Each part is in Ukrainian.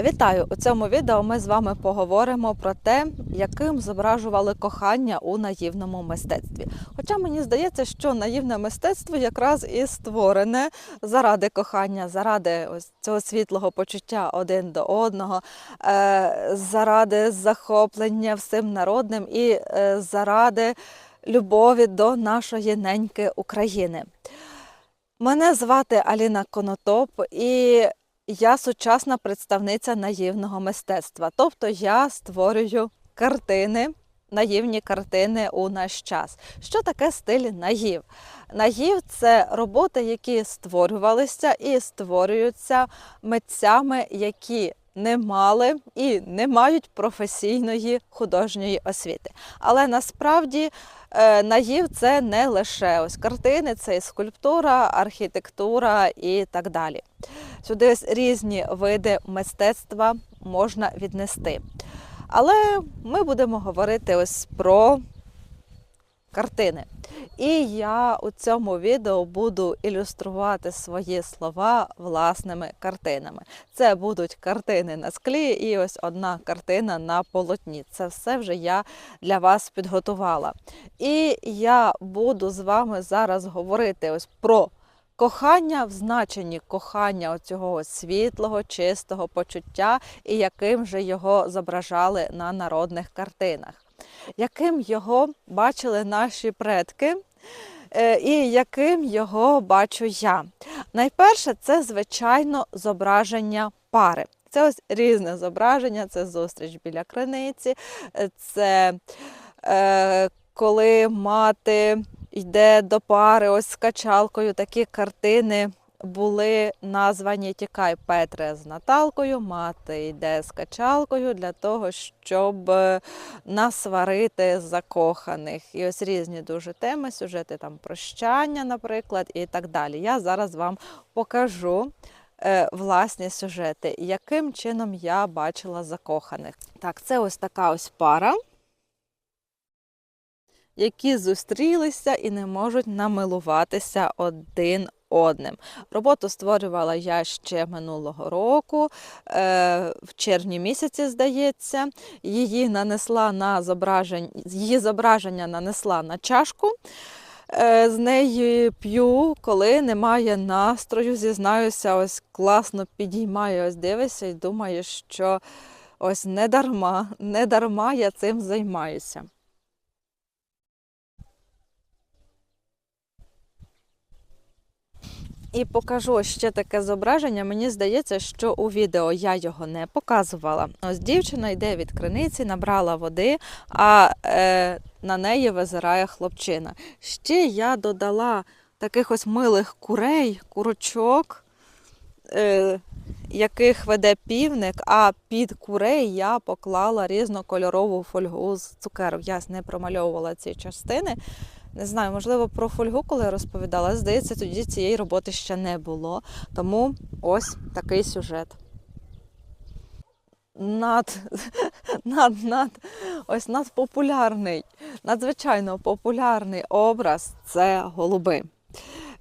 Вітаю! У цьому відео ми з вами поговоримо про те, яким зображували кохання у наївному мистецтві. Хоча мені здається, що наївне мистецтво якраз і створене заради кохання, заради ось цього світлого почуття один до одного, е, заради захоплення всім народним і е, заради любові до нашої неньки України. Мене звати Аліна Конотоп і я сучасна представниця наївного мистецтва. Тобто я створюю картини, наївні картини у наш час. Що таке стиль наїв? Наїв це роботи, які створювалися і створюються митцями, які не мали і не мають професійної художньої освіти. Але насправді е, наїв це не лише ось картини, це і скульптура, архітектура і так далі. Сюди різні види мистецтва можна віднести. Але ми будемо говорити ось про картини. І я у цьому відео буду ілюструвати свої слова власними картинами. Це будуть картини на склі і ось одна картина на полотні. Це все вже я для вас підготувала. І я буду з вами зараз говорити ось про кохання в значенні кохання оцього світлого, чистого почуття, і яким же його зображали на народних картинах яким його бачили наші предки, е, і яким його бачу я. Найперше, це, звичайно, зображення пари. Це ось різне зображення, це зустріч біля криниці, е, це е, коли мати йде до пари ось з качалкою, такі картини були названі Тікай Петре з Наталкою, мати йде з качалкою для того, щоб е, насварити закоханих. І ось різні дуже теми, сюжети там прощання, наприклад, і так далі. Я зараз вам покажу. е, Власні сюжети, яким чином я бачила закоханих. Так, це ось така ось пара, які зустрілися і не можуть намилуватися один одним. Роботу створювала я ще минулого року, е, в червні місяці, здається. Її нанесла на зображення, її зображення нанесла на чашку. Е, З неї п'ю, коли немає настрою, зізнаюся, ось класно підіймаю, ось дивишся і думаю, що ось не дарма, не дарма я цим займаюся. І покажу ще таке зображення. Мені здається, що у відео я його не показувала. Ось дівчина йде від криниці, набрала води, а е, на неї визирає хлопчина. Ще я додала таких ось милих курей, курочок, е, яких веде півник, а під курей я поклала різнокольорову фольгу з цукерок. Я не промальовувала ці частини. Не знаю, можливо, про фольгу, коли я розповідала, здається, тоді цієї роботи ще не було. Тому ось такий сюжет. Над, над, над, ось надпопулярний, надзвичайно популярний образ це голуби.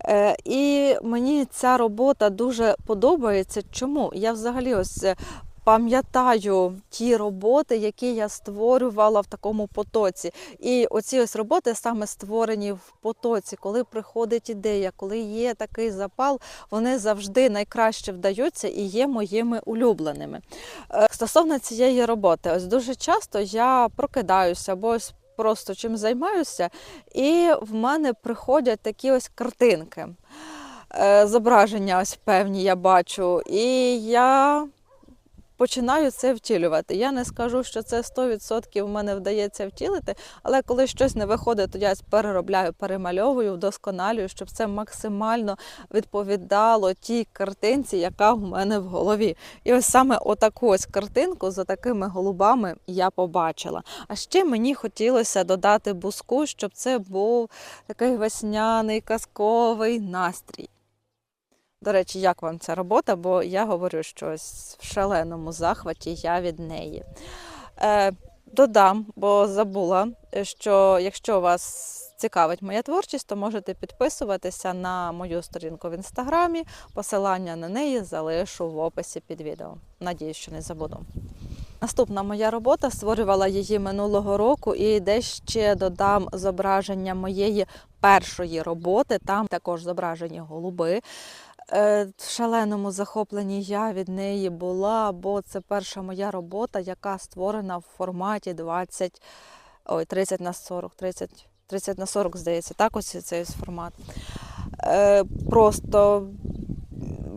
Е, і мені ця робота дуже подобається. Чому? Я взагалі ось е, пам'ятаю ті роботи, які я створювала в такому потоці. І оці ось роботи саме створені в потоці, коли приходить ідея, коли є такий запал, вони завжди найкраще вдаються і є моїми улюбленими. Е, Стосовно цієї роботи, ось дуже часто я прокидаюся, або ось просто чим займаюся, і в мене приходять такі ось картинки. Е, Зображення ось певні я бачу, і я починаю це втілювати. Я не скажу, що це 100% в мене вдається втілити, але коли щось не виходить, то я переробляю, перемальовую, вдосконалюю, щоб це максимально відповідало тій картинці, яка в мене в голові. І ось саме отаку ось картинку за такими голубами я побачила. А ще мені хотілося додати буску, щоб це був такий весняний казковий настрій. До речі, як вам ця робота? Бо я говорю, що в шаленому захваті я від неї. Е, Додам, бо забула, що якщо вас цікавить моя творчість, то можете підписуватися на мою сторінку в інстаграмі. Посилання на неї залишу в описі під відео. Надіюсь, що не забуду. Наступна моя робота створювала її минулого року, і де ще додам зображення моєї першої роботи. Там також зображені голуби. Е, В шаленому захопленні я від неї була, бо це перша моя робота, яка створена в форматі 20, ой, 30 на 40, 30, 30 на 40, здається, так ось цей формат. Е, Просто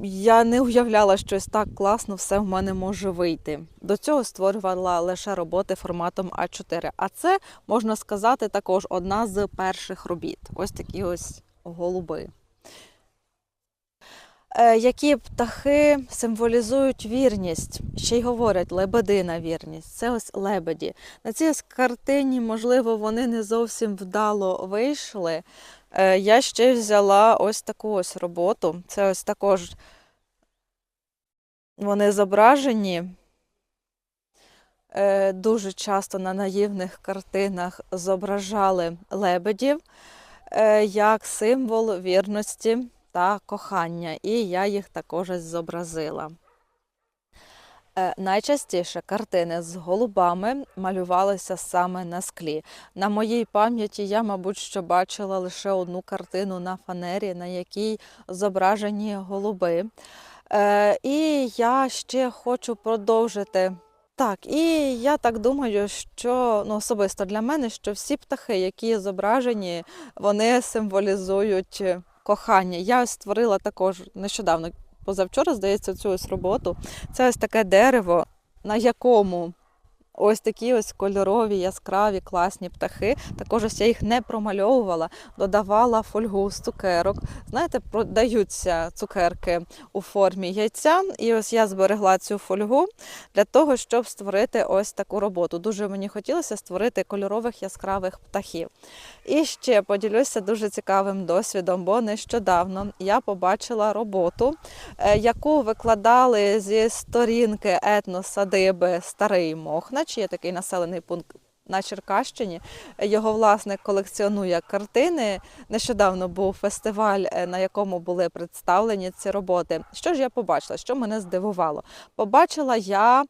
я не уявляла, що ось так класно все в мене може вийти. До цього створювала лише роботи форматом А4. А це, можна сказати, також одна з перших робіт. Ось такі ось голуби. Е, Які птахи символізують вірність, ще й говорять лебедина вірність. Це ось лебеді. На цій ось картині, можливо, вони не зовсім вдало вийшли. Е, Я ще взяла ось таку ось роботу. Це ось також вони зображені. Е, Дуже часто на наївних картинах зображали лебедів як символ вірності та кохання, і я їх також зобразила. Е, Найчастіше картини з голубами малювалися саме на склі. На моїй пам'яті я, мабуть, що бачила лише одну картину на фанері, на якій зображені голуби. Е, І я ще хочу продовжити. Так, і я так думаю, що ну, особисто для мене, що всі птахи, які зображені, вони символізують кохання. Я створила також нещодавно, позавчора, здається, цю ось роботу. Це ось таке дерево, на якому ось такі ось кольорові, яскраві, класні птахи. Також ось я їх не промальовувала, додавала фольгу з цукерок. Знаєте, продаються цукерки у формі яйця. І ось я зберегла цю фольгу для того, щоб створити ось таку роботу. Дуже мені хотілося створити кольорових яскравих птахів. І ще поділюся дуже цікавим досвідом, бо нещодавно я побачила роботу, е, яку викладали зі сторінки етносадиби Старий Мохнач. Є такий населений пункт. На Черкащині його власник колекціонує картини. Нещодавно був фестиваль, е, на якому були представлені ці роботи. Що ж я побачила? Що мене здивувало? Побачила я,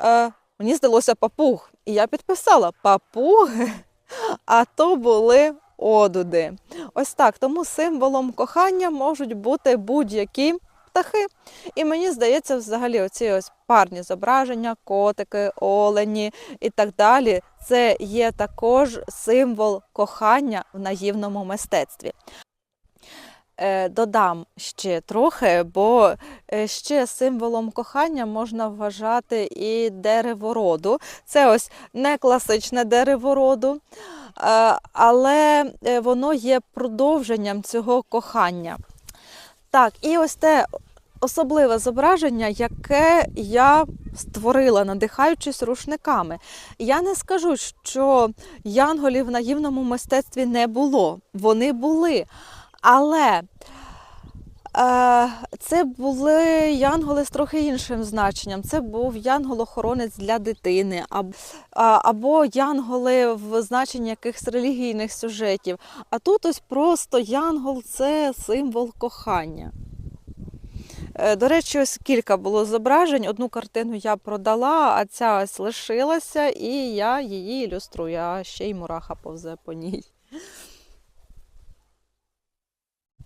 е, мені здалося папуг, і я підписала папуги а то були одуди. Ось так. Тому символом кохання можуть бути будь-які птахи. І мені здається, взагалі, оці ось парні зображення, котики, олені і так далі. Це є також символ кохання в наївному мистецтві. Е, Додам ще трохи, бо е, ще символом кохання можна вважати і дерево роду. Це ось не класичне дерево роду, е, але воно є продовженням цього кохання. Так, і ось те особливе зображення, яке я створила, надихаючись рушниками. Я не скажу, що янголів в наївному мистецтві не було. Вони були. Але це були янголи з трохи іншим значенням. Це був янгол-охоронець для дитини, або, або янголи в значенні якихось релігійних сюжетів. А тут ось просто янгол це символ кохання. Е, До речі, ось кілька було зображень. Одну картину я продала, а ця ось лишилася, і я її ілюструю, а ще й мураха повзе по ній.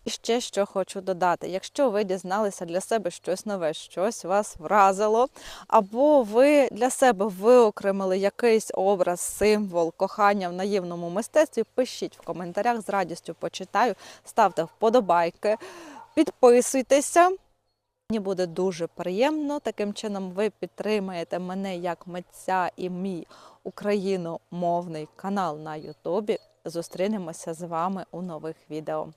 І ще що хочу додати: якщо ви дізналися для себе щось нове, щось вас вразило, або ви для себе виокремили якийсь образ, символ кохання в наївному мистецтві, пишіть в коментарях, з радістю почитаю, ставте вподобайки, підписуйтеся. Мені буде дуже приємно. Таким чином, ви підтримаєте мене як митця і мій україномовний канал на Ютубі. Зустрінемося з вами у нових відео.